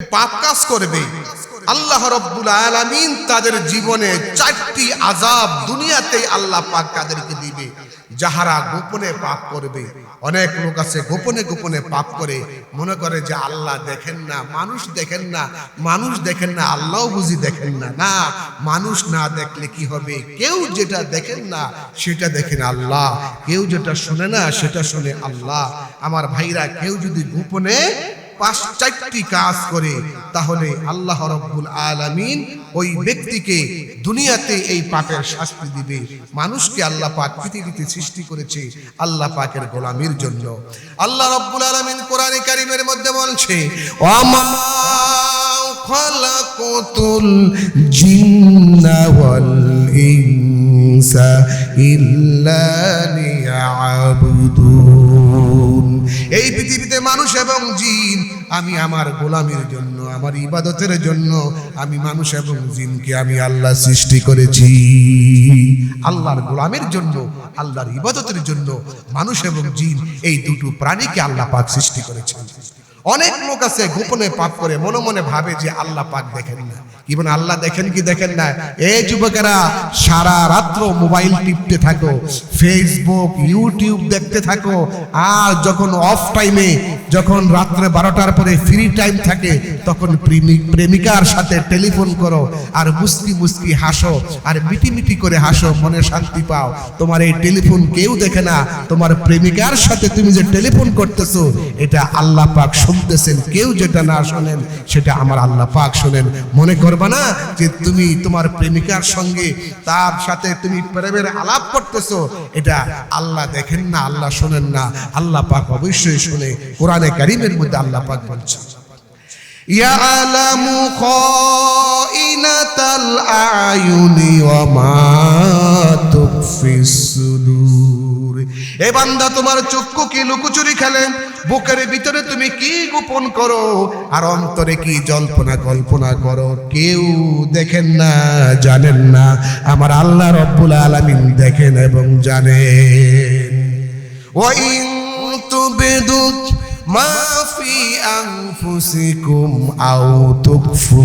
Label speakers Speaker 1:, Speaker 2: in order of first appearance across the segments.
Speaker 1: পাপ কাজ করবে। আল্লাহ রব্বুল আলামিন তাদের জীবনে চারটি আজাব দুনিয়াতেই আল্লাহ পাক তাদেরকে দিবে। যাহারা গোপনে পাপ করবে। অনেক লোক আছে গোপনে গোপনে পাপ করে। মনে করে যে আল্লাহ দেখেন না, মানুষ দেখেন না, মানুষ দেখেন না, আল্লাহ বুঝি দেখেন না। না, মানুষ না দেখলে কি হবে? কেউ যেটা দেখেন না, সেটা দেখেন আল্লাহ। কেউ যেটা শুনে না, সেটা শুনে আল্লাহ। আমার ভাইরা, কেউ যদি গোপনে পাঁচ কাজ করে, তাহলে আল্লাহ রব্বুল আলামিন ওই ব্যক্তিকে দুনিয়াতে এই পাপের শাস্তি দিবে। মানুষকে আল্লাহ পাক পৃথিবীতে সৃষ্টি করেছে আল্লাহ পাকের গোলামির জন্য। আল্লাহ রব্বুল আলামিন কোরআনে কারিমের মধ্যে বলছে খালাকুতুল জিন্না ওয়াল ইনসা ইল্লা লিয়াবুদুন। এই পৃথিবীতে মানুষ এবং জিন, আমি আমার গোলামের জন্য, আমার ইবাদতের জন্য, আমি মানুষ এবং জিনকে আমি আল্লাহ সৃষ্টি করেছি। আল্লাহর গোলামের জন্য, আল্লাহর ইবাদতের জন্য মানুষ এবং জিন এই দুটো প্রাণীকে আল্লাহ পাক সৃষ্টি করেছেন। অনেক লোক আছে গোপনে পাপ করে, মনে মনে ভাবে যে আল্লাহ পাক দেখেন না। বলে আল্লাহ দেখেন কি দেখেন না? এই যুবকেরা সারা রাত্র মোবাইল টিপতে থাকো ফেসবুক ইউটিউব দেখতে থাকো, আর যখন অফ টাইমে যখন রাত্রে বারোটার পরে ফ্রি টাইম থাকে, তখন প্রেমিক, প্রেমিকার সাথে টেলিফোন করো, আর মুস্কি মুস্কি হাসো, আর মিটি মিটি করে হাসো, মনে শান্তি পাও। তোমার এই টেলিফোন কেউ দেখে না, তোমার প্রেমিকার সাথে তুমি যে টেলিফোন করতেছো, এটা আল্লাহ পাক শুনতেছেন, কেউ যেটা না শোনেন, সেটা আমার আল্লাহ পাক শোনেন। মনে করবা না যে তুমি তোমার প্রেমিকার সঙ্গে তার সাথে তুমি প্রেমের আলাপ করতেছো এটা আল্লাহ দেখেন না আল্লাহ শোনেন না আল্লাহ পাক অবশ্যই শুনে কোরআনে কারিমের মধ্যে আল্লাহ পাক বলছেন يعلم خائنة الأعين وما এ বান্দা, তোমার চক্ষু কি লুকুচুরি খেলে? বুকের ভিতরে তুমি কি গোপন করো? আর অন্তরে কি জল্পনা কল্পনা করো? কেউ দেখেন না, জানেন না। আমার আল্লাহ রব্বুল আলামিন দেখেন এবং জানেন। ওয়াইন তুবেদু মা ফি আনফুসিকুম আও তুকফু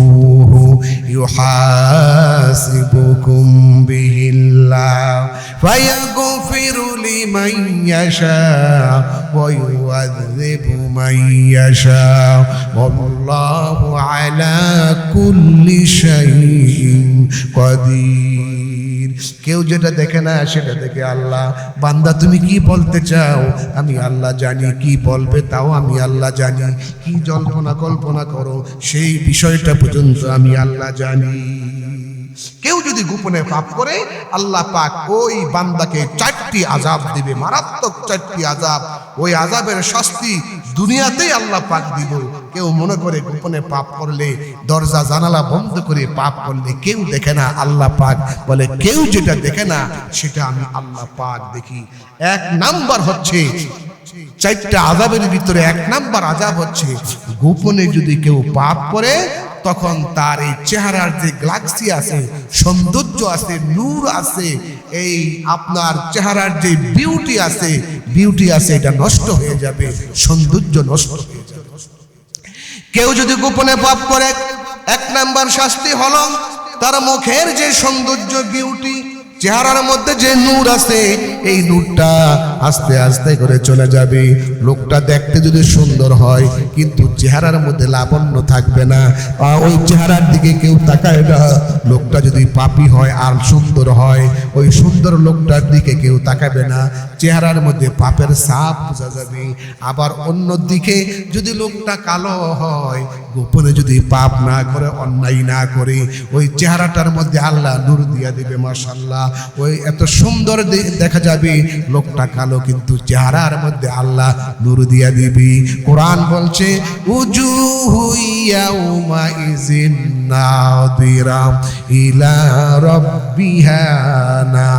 Speaker 1: يحاسبكم به الله فيغفر لمن يشاء ويعذب من يشاء والله على كل شيء قدير কেউ যেটা দেখে না সেটা দেখে আল্লাহ বান্দা তুমি কি বলতে চাও আমি আল্লাহ জানি কি বলবে তাও আমি আল্লাহ জানি কি জল্পনা কল্পনা করো সেই বিষয়টা পর্যন্ত আমি আল্লাহ জানি। কেউ যদি গোপনে পাপ করে, আল্লাহ পাক ওই বান্দাকে চারটি আজাব দিবে, মারাত্মক চারটি আজাব ওই আজাবের শাস্তি দুনিয়াতেই আল্লাহ পাক দিব। কেউ মনে করে গোপনে পাপ করলে, দরজা, জানালা বন্ধ করে পাপ করলে কেউ দেখে না, আল্লাহ পাক বলে, কেউ যেটা দেখে না, সেটা আমি আল্লাহ পাক দেখি। এক নাম্বার হচ্ছে, চারটা আজাবের ভিতরে এক নাম্বার আজাব হচ্ছে, গোপনে যদি কেউ পাপ করে তখন তার এই চেহারার যে গ্লাক্সি আছে, সৌন্দর্য আছে, নূর আছে, এই আপনার চেহারার যে বিউটি আছে বিউটি আছে, এটা নষ্ট হয়ে যাবে, সৌন্দর্য নষ্ট হয়ে যাবে। কেউ যদি গোপনে পাপ করে, এক নাম্বার শাস্তি হলো তার মুখের যে সৌন্দর্য বিউটি চেহারার মধ্যে যে নূর আছে এই নূরটা আস্তে আস্তে করে চলে যাবে। লোকটা দেখতে যদি সুন্দর হয়, কিন্তু চেহারার মধ্যে লাবণ্য থাকবে না। ওই চেহারার দিকে কেউ তাকায় না। লোকটা যদি পাপি হয়, আর সুন্দর হয়, ওই সুন্দর লোকটার দিকে কেউ তাকাবে না। চেহারার মধ্যে পাপের সাপ বোঝা যাবে। আবার অন্য দিকে যদি লোকটা কালো হয়, গোপনে যদি পাপ না করে, অন্যায় না করে, ওই চেহারাটার মধ্যে আল্লাহ নূর দিয়া দিবে মাশাল্লাহ ওই এত সুন্দর দেখা যাবে লোকটা কালো কিন্তু চেহারার মধ্যে আল্লাহ নূর দিয়া দিবি। কোরআন বলছে, উজু হুইয়াউমা ইজিন নাদিরা ইলা রব্বিহানা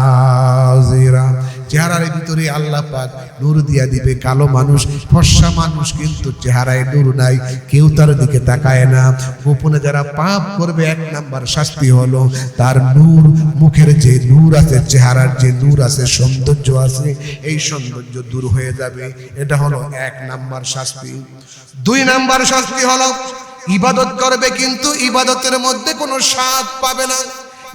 Speaker 1: চেহারার ভিতরে আল্লাহ পাক নূর দিয়া দিবে। কালো মানুষ, ফর্সা মানুষ কিন্তু চেহারায় নূর নাই, কেউ তার দিকে তাকায় না। গোপনে যারা পাপ করবে, এক নাম্বার শাস্তি হলো তার নূর, মুখের যে নূর আছে, চেহারার যে নূর আছে, সৌন্দর্য আছে, এই সৌন্দর্য দূর হয়ে যাবে। এটা হলো এক নাম্বার শাস্তি। দুই নাম্বার শাস্তি হলো, ইবাদত করবে কিন্তু ইবাদতের মধ্যে কোনো স্বাদ পাবে না।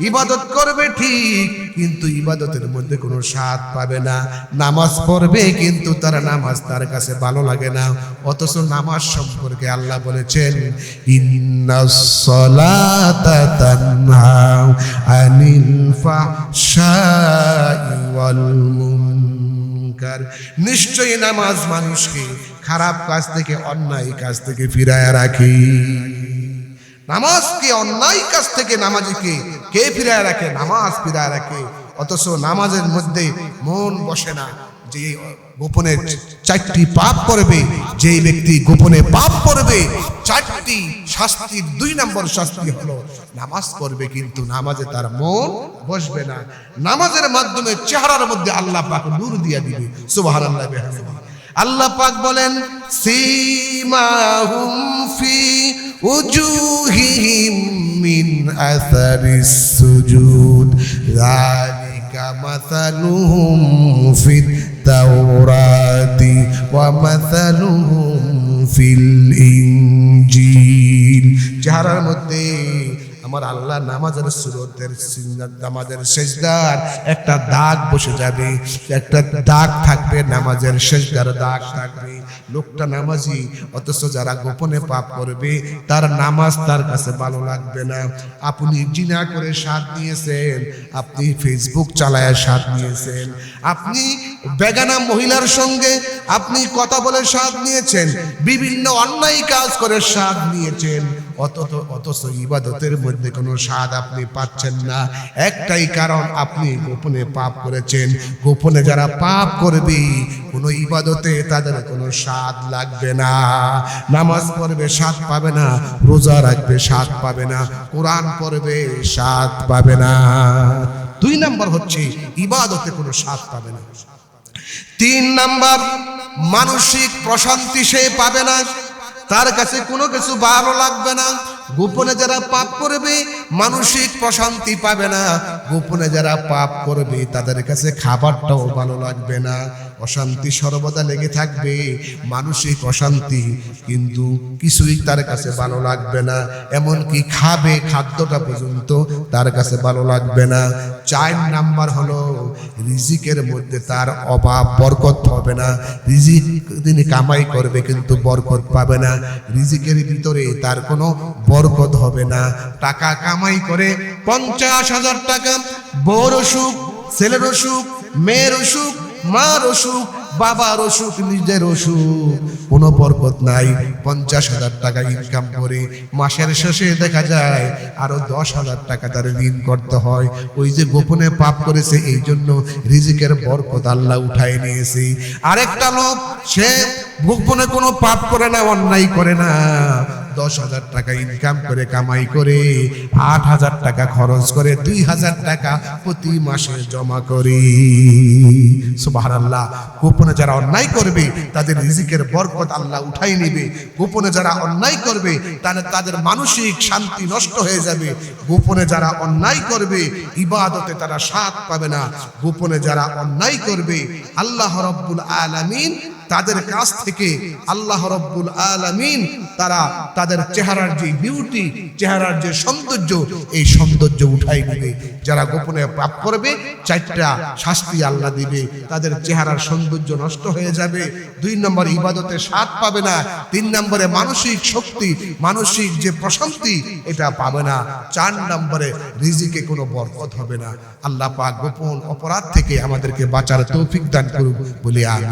Speaker 1: ইবাদত করবে ঠিক, কিন্তু ইবাদতের মধ্যে কোনো স্বাদ পাবে না। নামাজ পড়বে, কিন্তু তার নামাজ তার কাছে ভালো লাগে না। অথচ নামাজ সম্পর্কে আল্লাহ বলেছেন নিশ্চয়ই নামাজ মানুষকে খারাপ কাজ থেকে, অন্যায় কাজ থেকে ফিরায় রাখে। নামাজকে, অন্যায় কাজ থেকে নামাজিকে কে ফিরায় রাখে? নামাজ ফিরায় রাখে। অথচ নামাজের মধ্যে মন বসে না। যে গোপনে চারটি পাপ করবে, যেই ব্যক্তি গোপনে পাপ করবে, চারটি শাস্তির দুই নম্বর শাস্তি হলো, নামাজ পড়বে কিন্তু নামাজে তার মন বসবে না। নামাজের মাধ্যমে চেহারার মধ্যে আল্লাহ পাক নূর দিয়া দিবে। সুবহানাল্লাহ বিহামদিহি আল্লাহ পাক বলেন, সীমাহুম ফি وجوههم من أثر السجود. ذلك مثلهم في التوراة ومثلهم في الإنجيل. جهر আমার আল্লাহ নামাজের সুরতের নামাজের শেষদার একটা দাগ বসে যাবে, একটা দাগ থাকবে, নামাজের শেষদার দাগ থাকবে। লোকটা নামাজি, অথচ যারা গোপনে পাপ করবে, তার নামাজ তার কাছে ভালো লাগবে না। আপনি জিনা করে স্বাদ নিয়েছেন আপনি ফেসবুক চালায় স্বাদ নিয়েছেন আপনি বেগানা মহিলার সঙ্গে আপনি কথা বলে স্বাদ নিয়েছেন বিভিন্ন অন্যায় কাজ করে স্বাদ নিয়েছেন অথচ অথচ ইবাদতের মধ্যে কোনো স্বাদ আপনি পাচ্ছেন না। একটাই কারণ আপনি গোপনে পাপ করেছেন। গোপনে যারা পাপ করবে, কোনো ইবাদতে তাদের কোনো স্বাদ লাগবে না। নামাজ পড়বে, স্বাদ পাবে না। রোজা রাখবে, স্বাদ পাবে না। কোরআন পড়বে, স্বাদ পাবে না। দুই নাম্বার হচ্ছে, ইবাদতে কোনো স্বাদ পাবে না। তিন নাম্বার, মানসিক প্রশান্তি সে পাবে না। তার কাছে কোনো কিছু ভালো লাগবে না। গোপনে যারা পাপ করবে, মানসিক প্রশান্তি পাবে না। গোপনে যারা পাপ করবে, তাদের কাছে খাবারটাও ভালো লাগবে না। অশান্তি সর্বদা লেগে থাকবে, মানসিক অশান্তি কিন্তু কিছুই তার কাছে ভালো লাগবে না। এমনকি খাবে খাদ্যটা পর্যন্ত তার কাছে ভালো লাগবে না। চার নাম্বার হলো, রিজিকের মধ্যে তার অভাব, বরকত হবে না। রিজিক তিনি কামাই করবে কিন্তু বরকত পাবে না। রিজিকের ভিতরে তার কোনো বরকত হবে না। টাকা কামাই করে পঞ্চাশ হাজার টাকা, বউর অসুখ, ছেলের অসুখ, মেয়ের অসুখ, মার অসুখ বাবার অসুখ, নিজের অসুখ। কোনো বরকত নাই। পঞ্চাশ হাজার টাকা ইনকাম করে মাসের শেষে দেখা যায় আরও দশ হাজার টাকা তার ঋণ করতে হয়। ওই যে গোপনে পাপ করেছে, এই জন্য রিজিকের বরকত আল্লাহ উঠায় নিয়েছে। আরেকটা লোক, সে গোপনে কোনো পাপ করে না, অন্যায় করে না। দশ হাজার টাকা ইনকাম করে, কামাই করে, আট হাজার টাকা খরচ করে, দুই হাজার টাকা প্রতি মাসে জমা করে। আল্লাহ গোপনে যারা অন্যায় করবে, তাদের রিজিকের বরকত আল্লাহ উঠাই নেবে। গোপনে যারা অন্যায় করবে তাহলে তাদের মানসিক শান্তি নষ্ট হয়ে যাবে। গোপনে যারা অন্যায় করবে, ইবাদতে তারা স্বাদ পাবে না। গোপনে যারা অন্যায় করবে, আল্লাহ রব্বুল আলামিন তাদের কাছ থেকে আল্লাহ রব্বুল আলামিন তারা তাদের চেহারার যে বিউটি চেহারার যে সৌন্দর্য, এই সৌন্দর্য উঠাই দিবে। যারা গোপনে পাপ করবে, চারটা শাস্তি আল্লাহ দিবে। তাদের চেহারার সৌন্দর্য নষ্ট হয়ে যাবে। দুই নম্বর, ইবাদতে স্বাদ পাবে না। তিন নম্বরে, মানসিক শক্তি, মানসিক যে প্রশান্তি, এটা পাবে না। চার নম্বরে, রিজিকে কোনো বরকত হবে না। আল্লাহ পাক গোপন অপরাধ থেকে আমাদেরকে বাঁচার তৌফিক দান করুক। বলে আমি